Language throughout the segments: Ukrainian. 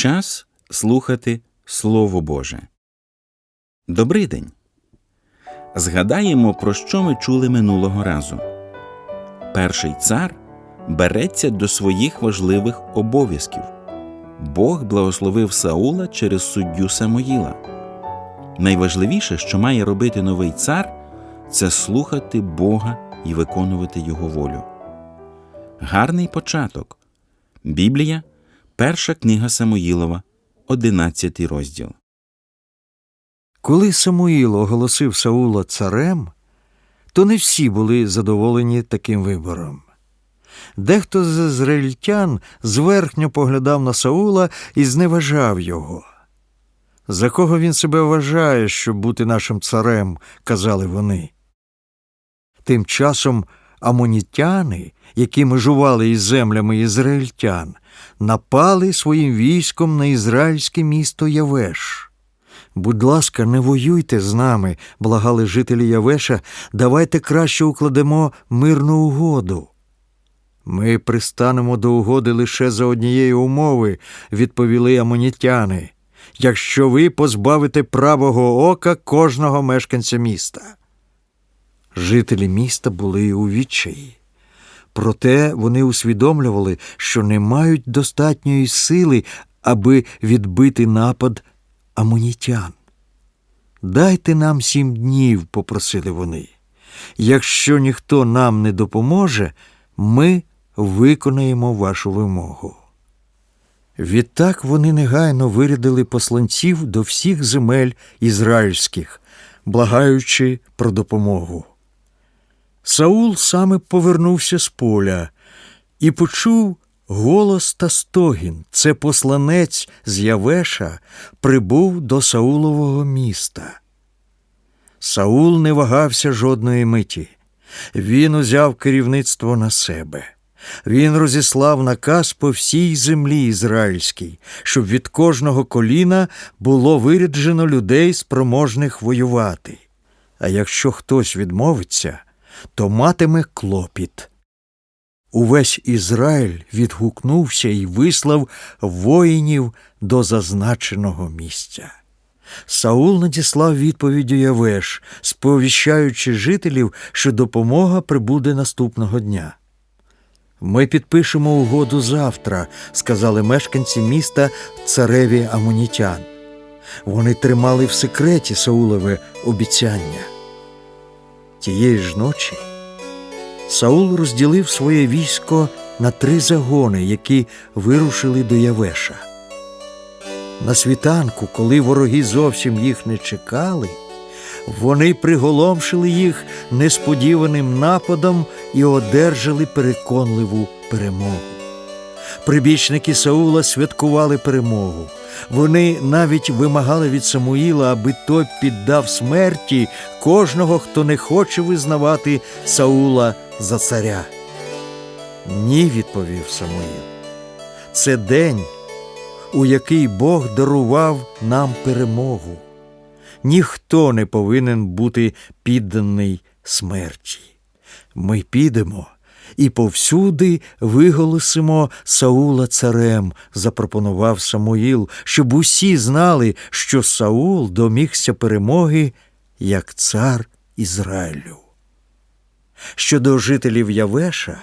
Час слухати Слово Боже. Добрий день. Згадаємо, про що ми чули минулого разу. Перший цар береться до своїх важливих обов'язків. Бог благословив Саула через суддю Самоїла. Найважливіше, що має робити новий цар, це слухати Бога і виконувати Його волю. Гарний початок. Біблія, перша книга Самоїлова, 11 розділ. Коли Самуїл оголосив Саула царем, то не всі були задоволені таким вибором. Дехто з ізраїльтян зверхньо поглядав на Саула і зневажав його. За кого він себе вважає, щоб бути нашим царем, казали вони. Тим часом амонітяни, які межували із землями ізраїльтян, напали своїм військом на ізраїльське місто Явеш. Будь ласка, не воюйте з нами, благали жителі Явеша, давайте краще укладемо мирну угоду. Ми пристанемо до угоди лише за однієї умови, відповіли амонітяни, якщо ви позбавите правого ока кожного мешканця міста. Жителі міста були у відчаї. Проте вони усвідомлювали, що не мають достатньої сили, аби відбити напад амонітян. Дайте нам сім днів, попросили вони. Якщо ніхто нам не допоможе, ми виконаємо вашу вимогу. Відтак вони негайно вирядили посланців до всіх земель ізраїльських, благаючи про допомогу. Саул саме повернувся з поля і почув голос та стогін. Це посланець з Явеша прибув до Саулового міста. Саул не вагався жодної миті. Він узяв керівництво на себе. Він розіслав наказ по всій землі ізраїльській, щоб від кожного коліна було виряджено людей, спроможних воювати. А якщо хтось відмовиться, то матиме клопіт. Увесь Ізраїль відгукнувся і вислав воїнів до зазначеного місця. Саул надіслав відповідь Явеш, сповіщаючи жителів, що допомога прибуде наступного дня. Ми підпишемо угоду завтра, сказали мешканці міста цареві Амонітян. Вони тримали в секреті Саулове обіцяння. Тієї ж ночі Саул розділив своє військо на три загони, які вирушили до Явеша. На світанку, коли вороги зовсім їх не чекали, вони приголомшили їх несподіваним нападом і одержали переконливу перемогу. Прибічники Саула святкували перемогу. Вони навіть вимагали від Самуїла, аби той піддав смерті кожного, хто не хоче визнавати Саула за царя. Ні, відповів Самуїл. Це день, у який Бог дарував нам перемогу. Ніхто не повинен бути підданий смерті. Ми підемо і повсюди виголосимо Саула царем, запропонував Самуїл, щоб усі знали, що Саул домігся перемоги як цар Ізраїлю. Щодо жителів Явеша,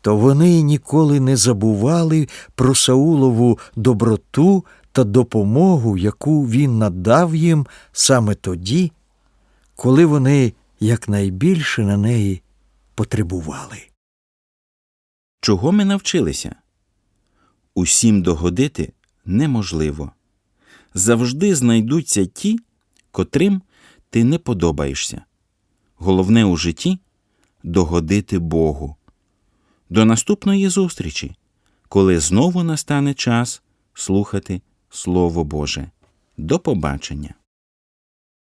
то вони ніколи не забували про Саулову доброту та допомогу, яку він надав їм саме тоді, коли вони якнайбільше на неї потребували. Чого ми навчилися? Усім догодити неможливо. Завжди знайдуться ті, котрим ти не подобаєшся. Головне у житті догодити Богу. До наступної зустрічі, коли знову настане час слухати Слово Боже. До побачення!